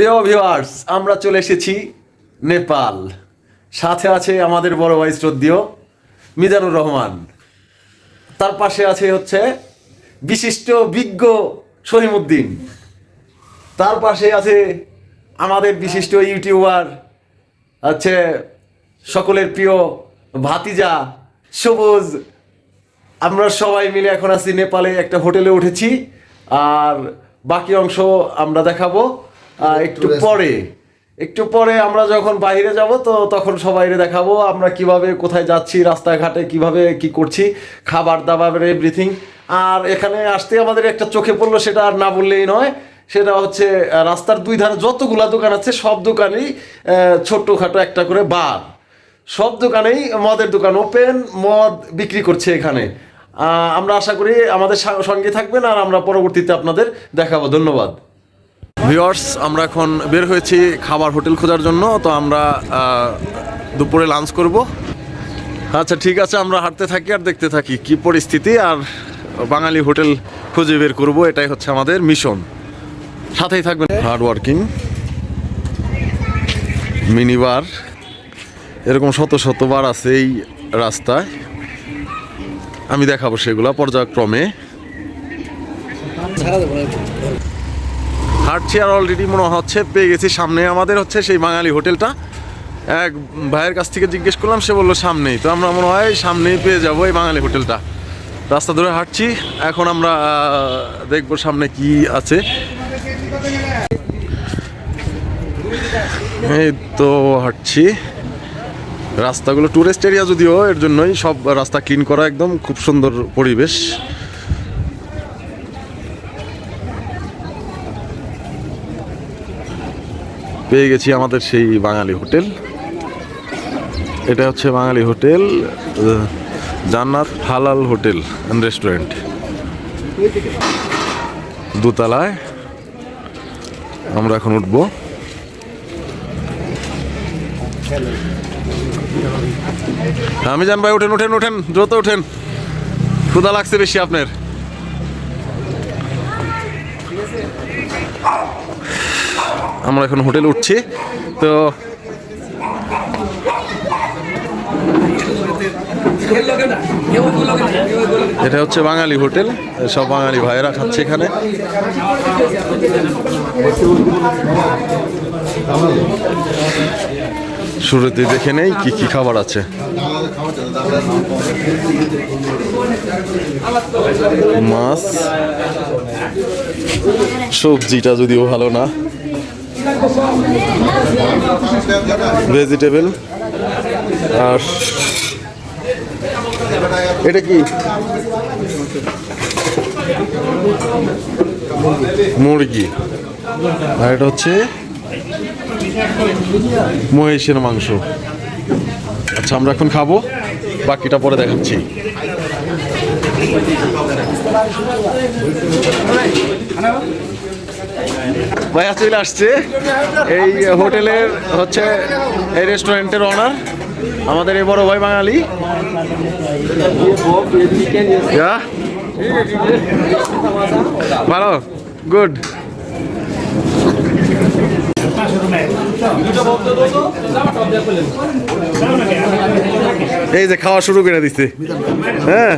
প্রিয় ভিউয়ার্স, আমরা চলে এসেছি নেপাল। সাথে আছে আমাদের বড় ভাই শ্রদ্ধেয় মিজানুর রহমান। তার পাশে আছে হচ্ছে বিশিষ্ট বিজ্ঞ সহিমুদ্দিন তার পাশে আছে আমাদের বিশিষ্ট ইউটিউবার আছে সকলের প্রিয় ভাতিজা সবুজ। আমরা সবাই মিলে এখন আছি নেপালে, একটা হোটেলে উঠেছি। আর বাকি অংশ আমরা দেখাবো। একটু পরে একটু পরে আমরা যখন বাইরে যাব তো তখন সবাইরে দেখাবো আমরা কীভাবে কোথায় যাচ্ছি রাস্তাঘাটে কীভাবে কি করছি খাবার দাবার এভরিথিং আর এখানে আসতে আমাদের একটা চোখে পড়ল সেটা আর না বললেই নয়। সেটা হচ্ছে রাস্তার দুই ধারে যতগুলা দোকান আছে সব দোকানেই ছোট্টখাটো একটা করে বার। সব দোকানেই মদের দোকান ওপেন মদ বিক্রি করছে এখানে। আমরা আশা করি আমাদের সঙ্গে থাকবেন আর আমরা পরবর্তীতে আপনাদের দেখাবো। ধন্যবাদ। ভিওর্স আমরা এখন বের হয়েছি খাবার হোটেল খোঁজার জন্য, তো আমরা দুপুরে লাঞ্চ করব। আচ্ছা ঠিক আছে, আমরা হাঁটতে থাকি আর দেখতে থাকি কি পরিস্থিতি, আর বাঙালি হোটেল খুঁজে বের করব, এটাই হচ্ছে আমাদের মিশন সাথেই থাকবেন হার্ড ওয়ার্কিং মিনি বার এরকম শত শত বার আছে এই রাস্তায়। আমি দেখাবো সেগুলো পর্যায়ক্রমে। হাঁটছি আর অলরেডি মনে হচ্ছে, পেয়ে গেছি সামনে আমাদের হচ্ছে সেই বাঙালি হোটেলটা। এক ভাইয়ের কাছ থেকে জিজ্ঞেস করলাম, সে বলল সামনেই। তো আমরা মনে হয় সামনেই পেয়ে যাব এই বাঙালি হোটেলটা। রাস্তা ধরে হাঁটছি, এখন আমরা দেখব সামনে কি আছে। এই তো হাঁটছি। রাস্তাগুলো টুরিস্ট এরিয়া যদিও, এর জন্যই সব রাস্তা ক্লিন করা একদম খুব সুন্দর পরিবেশ। পেয়ে গেছি আমাদের সেই বাঙালি হোটেল। এটা হচ্ছে বাঙালি হোটেল জান্নাত হালাল হোটেল অ্যান্ড রেস্টুরেন্ট দোতলায় আমরা এখন উঠবো। আমি জান ভাই, উঠেন উঠেন উঠেন, দ্রুত উঠেন। ক্ষুদা লাগছে বেশি আপনার। আমরা এখন হোটেলে উঠছি। তো এটা হচ্ছে বাঙালি হোটেল। সব বাঙালি ভাইয়েরা খাচ্ছে এখানে। শুরুতে দেখে নেই কি কি খাবার আছে। মাছ। সবজিটা যদিও ভালো না। ভেজিটেবল আর এটা কি? মুরগি। আর এটা হচ্ছে মহিষের মাংস। আচ্ছা আমরা এখন খাব। বাকিটা পরে দেখাচ্ছি। ভাইয়া চলে আসছে। এই হোটেলের হচ্ছে এই রেস্টুরেন্টের অনার আমাদের এই বড় ভাই বাঙালি। ভালো গুড এই যে খাওয়া শুরু করে দিচ্ছে হ্যাঁ।